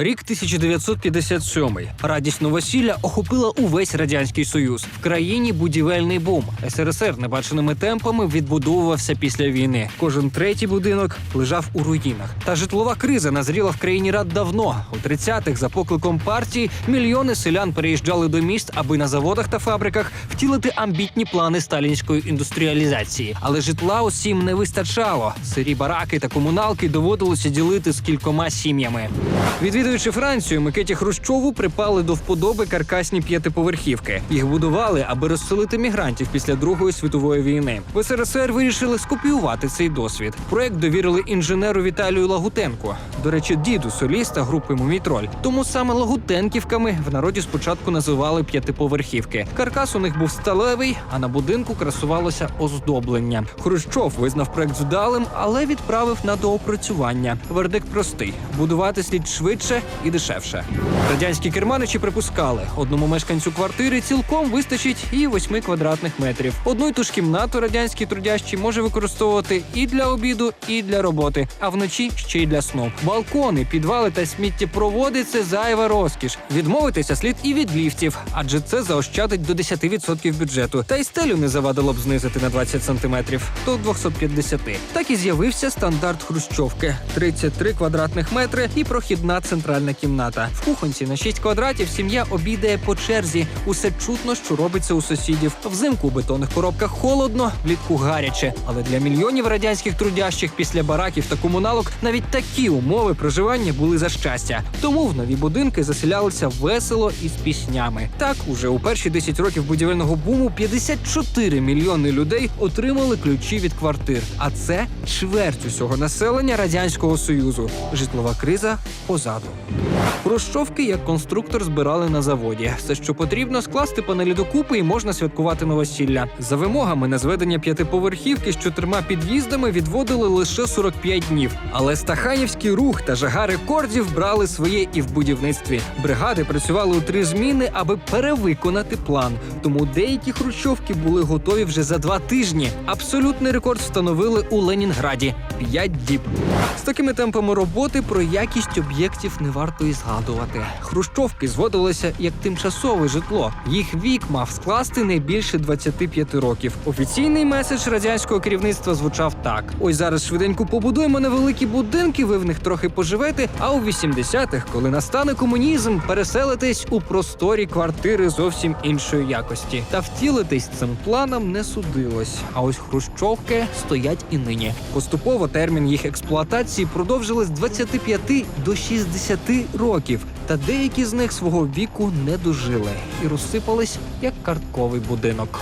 Рік 1957. Радість новосілля охопила увесь радянський союз. В країні будівельний бум. СРСР небаченими темпами відбудовувався після війни. Кожен третій будинок лежав у руїнах. Та житлова криза назріла в країні рад давно. У 30-х за покликом партії мільйони селян переїжджали до міст, аби на заводах та фабриках втілити амбітні плани сталінської індустріалізації. Але житла усім не вистачало. Сирі бараки та комуналки доводилося ділити з кількома сім'ями. Відвідуючи Францію, Микиті Хрущову припали до вподоби каркасні п'ятиповерхівки. Їх будували, аби розселити мігрантів після Другої світової війни. В СРСР вирішили скопіювати цей досвід. Проект довірили інженеру Віталію Лагутенку. До речі, діду соліста групи Мумітроль. Тому саме Лагутенківками в народі спочатку називали п'ятиповерхівки. Каркас у них був сталевий, а на будинку красувалося оздоблення. Хрущов визнав проект вдалим, але відправив на доопрацювання. Вердикт простий: будувати слід швидше і дешевше. Радянські керманичі припускали, одному мешканцю квартири цілком вистачить і 8 квадратних метрів. Одну й ту ж кімнату радянський трудящий може використовувати і для обіду, і для роботи, а вночі ще й для сну. Балкони, підвали та сміттєпроводи це зайва розкіш. Відмовитися слід і від ліфтів, адже це заощадить до 10% бюджету. Та й стелю не завадило б знизити на 20 сантиметрів до 250. Так і з'явився стандарт хрущовки: 33 квадратних метри і прохідна центральна кімната. В кухонці на 6 квадратів сім'я обідає по черзі. Усе чутно, що робиться у сусідів. Взимку у бетонних коробках холодно, влітку гаряче. Але для мільйонів радянських трудящих після бараків та комуналок навіть такі умови проживання були за щастя. Тому в нові будинки заселялися весело і з піснями. Так, уже у перші 10 років будівельного буму 54 мільйони людей отримали ключі від квартир. А це чверть усього населення радянського союзу. Житлова криза позаду. Хрущовки як конструктор збирали на заводі. Все, що потрібно, скласти панелі докупи і можна святкувати новосілля. За вимогами на зведення п'ятиповерхівки з чотирма під'їздами відводили лише 45 днів. Але стаханівський рух та жага рекордів брали своє і в будівництві. Бригади працювали у три зміни, аби перевиконати план. Тому деякі хрущовки були готові вже за два тижні. Абсолютний рекорд встановили у Ленінграді 5 діб. З такими темпами роботи про якість об'єктів не варто і згадувати. Хрущовки зводилися як тимчасове житло. Їх вік мав скласти не більше 25 років. Офіційний меседж радянського керівництва звучав так: ось зараз швиденько побудуємо невеликі будинки, ви в них трохи поживете. А у 80-х, коли настане комунізм, переселитесь у просторі квартири зовсім іншої якості. Та втілитись цим планом не судилось. А ось хрущовки стоять і нині. Поступово термін їх експлуатації продовжили з 25 до 60 років. Та деякі з них свого віку не дожили і розсипались як картковий будинок.